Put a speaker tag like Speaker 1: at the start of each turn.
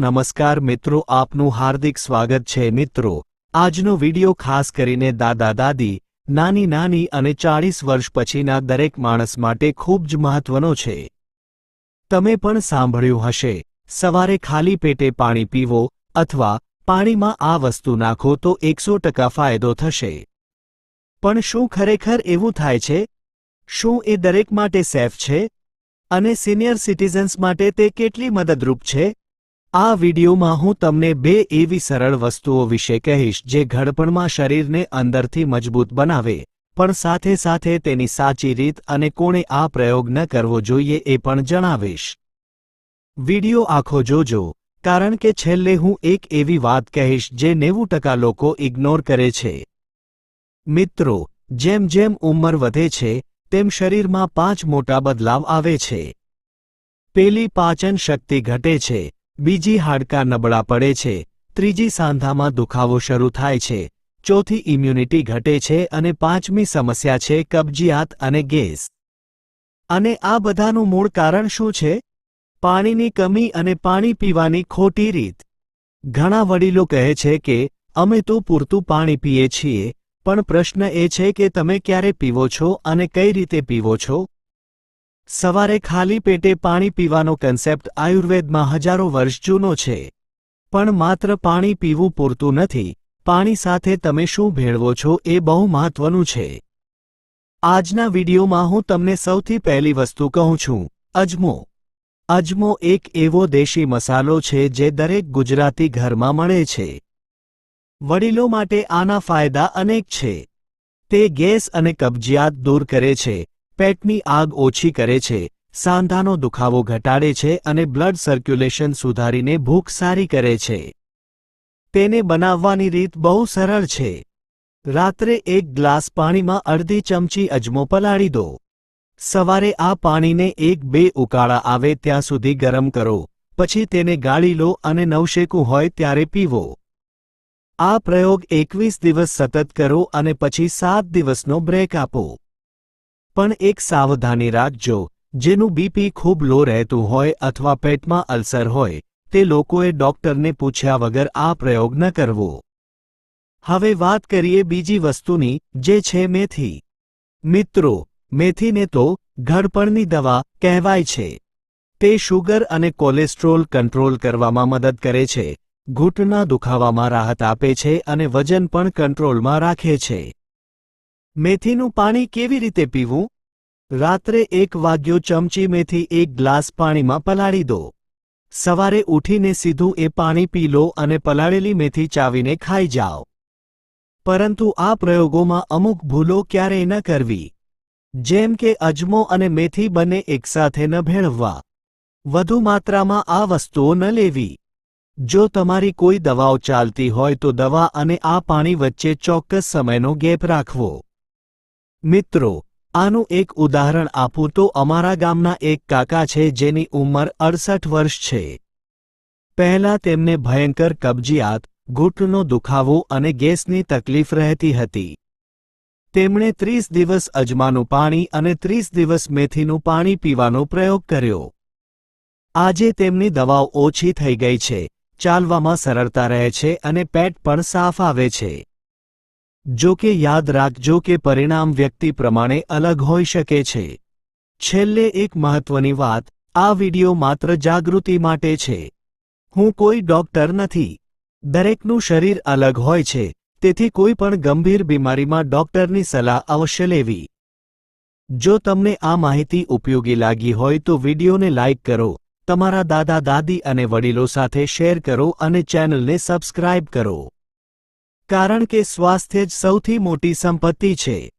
Speaker 1: નમસ્કાર મિત્રો, આપનું હાર્દિક સ્વાગત છે. મિત્રો, આજનો વિડિયો ખાસ કરીને દાદા દાદી, નાની નાની અને ચાળીસ વર્ષ પછીના દરેક માણસ માટે ખૂબ જ મહત્વનો છે. તમે પણ સાંભળ્યું હશે, સવારે ખાલી પેટે પાણી પીવો અથવા પાણીમાં આ વસ્તુ નાખો તો એકસો ટકા ફાયદો થશે. પણ શું ખરેખર એવું થાય છે? શું એ દરેક માટે સેફ છે? અને સિનિયર સિટીઝન્સ માટે તે કેટલી મદદરૂપ છે? આ વિડીયોમાં હું તમને બે એવી સરળ વસ્તુઓ વિશે કહીશ જે ઘડપણમાં શરીરને અંદરથી મજબૂત બનાવે, પણ સાથે સાથે તેની સાચી રીત અને કોણે આ પ્રયોગ ન કરવો જોઈએ એ પણ જણાવીશ. વીડિયો આખો જોજો, કારણ કે છેલ્લે હું એક એવી વાત કહીશ જે નેવું ટકા લોકો ઇગ્નોર કરે છે. મિત્રો, જેમ જેમ ઉંમર વધે છે, તેમ શરીરમાં પાંચ મોટા બદલાવ આવે છે. પેલી પાચન શક્તિ ઘટે છે બીજી હાડકાં નબળા પડે છે, ત્રીજી સાંધામાં દુખાવો શરૂ થાય છે, ચોથી ઇમ્યુનિટી ઘટે છે અને પાંચમી સમસ્યા છે કબજિયાત અને ગેસ. અને આ બધાનું મૂળ કારણ શું છે? પાણીની કમી અને પાણી પીવાની ખોટી રીત. ઘણા વડીલો કહે છે કે, અમે તો પૂરતું પાણી પીએ છીએ, પણ પ્રશ્ન એ છે કે તમે ક્યારે પીવો છો અને કઈ રીતે પીવો છો? સવારે ખાલી પેટે પાણી પીવાનો કન્સેપ્ટ આયુર્વેદમાં હજારો વર્ષ જૂનો છે. પણ માત્ર પાણી પીવું પૂરતું નથી, પાણી સાથે તમે શું ભેળવો છો એ બહુ મહત્વનું છે. આજના વિડીયોમાં હું તમને સૌથી પહેલી વસ્તુ કહું છું, અજમો. અજમો એક એવો દેશી મસાલો છે જે દરેક ગુજરાતી ઘરમાં મળે છે. વડીલો માટે આના ફાયદા અનેક છે. તે ગેસ અને કબજિયાત દૂર કરે છે પેટની આગ ઓછી કરે છે, સાંધાનો દુખાવો ઘટાડે છે અને બ્લડ સર્ક્યુલેશન સુધારીને ભૂખ સારી કરે છે. તેને બનાવવાની રીત બહુ સરળ છે. રાત્રે એક ગ્લાસ પાણીમાં અડધી ચમચી અજમો પલાળી દો. સવારે આ પાણીને એક બે ઉકાળા આવે ત્યાં સુધી ગરમ કરો, પછી તેને ગાળી લો અને નવશેકું હોય ત્યારે પીવો. આ પ્રયોગ એકવીસ દિવસ સતત કરો અને પછી સાત દિવસનો બ્રેક આપો. પણ એક સાવધાની રાખજો. જેનું બીપી ખૂબ લો રહેતું હોય અથવા પેટમાં અલ્સર હોય, તે લોકોએ ડોક્ટરને પૂછ્યા વગર આ પ્રયોગ ન કરવો. હવે વાત કરીએ બીજી વસ્તુની, જે છે મેથી. મિત્રો, મેથીને તો ઘડપણની દવા કહેવાય છે. તે શુગર અને કોલેસ્ટ્રોલ કંટ્રોલ કરવામાં મદદ કરે છે, ઘૂંટના દુખાવામાં રાહત આપે છે અને વજન પણ કંટ્રોલમાં રાખે છે. મેથીનું પાણી કેવી રીતે પીવું? રાત્રે એક વાગ્યો ચમચી મેથી એક ગ્લાસ પાણીમાં પલાળી દો. સવારે ઉઠીને સીધું એ પાણી પી લો અને પલાળેલી મેથી ચાવીને ખાઈ જાઓ. પરંતુ આ પ્રયોગોમાં અમુક ભૂલો ક્યારેય ન કરવી. જેમ કે અજમો અને મેથી બંને એકસાથે ન ભેળવવા. વધુ માત્રામાં આ વસ્તુઓ ન લેવી. જો તમારી કોઈ દવાઓ ચાલતી હોય તો દવા અને આ પાણી વચ્ચે ચોક્કસ સમયનો ગેપ રાખવો. મિત્રો, આનું એક ઉદાહરણ આપું તો અમારા ગામના એક કાકા છે જેની ઉંમર અડસઠ વર્ષ છે. પહેલાં તેમને ભયંકર કબજિયાત ઘૂંટનો દુખાવો અને ગેસની તકલીફ રહેતી હતી. તેમણે ત્રીસ દિવસ અજમાનું પાણી અને ત્રીસ દિવસ મેથીનું પાણી પીવાનો પ્રયોગ કર્યો. આજે તેમની દવાઓ ઓછી થઈ ગઈ છે, ચાલવામાં સરળતા રહે છે અને પેટ પણ સાફ આવે છે. જો કે યાદ રાખજો કે પરિણામ વ્યક્તિ પ્રમાણે અલગ હોઈ શકે છે. છેલ્લે એક મહત્વની વાત, આ વિડિયો માત્ર જાગૃતિ માટે છે. હું કોઈ ડોક્ટર નથી. દરેકનું શરીર અલગ હોય છે, તેથી કોઈ પણ ગંભીર બીમારીમાં ડોક્ટરની સલાહ અવશ્ય લેવી. જો તમને આ માહિતી ઉપયોગી લાગી હોય તો વિડિયોને લાઇક કરો, તમારા દાદા દાદી અને વડીલો સાથે શેર કરો અને ચેનલને સબસ્ક્રાઇબ કરો. કારણ કે સ્વાસ્થ્ય જ સૌથી મોટી સંપત્તિ છે.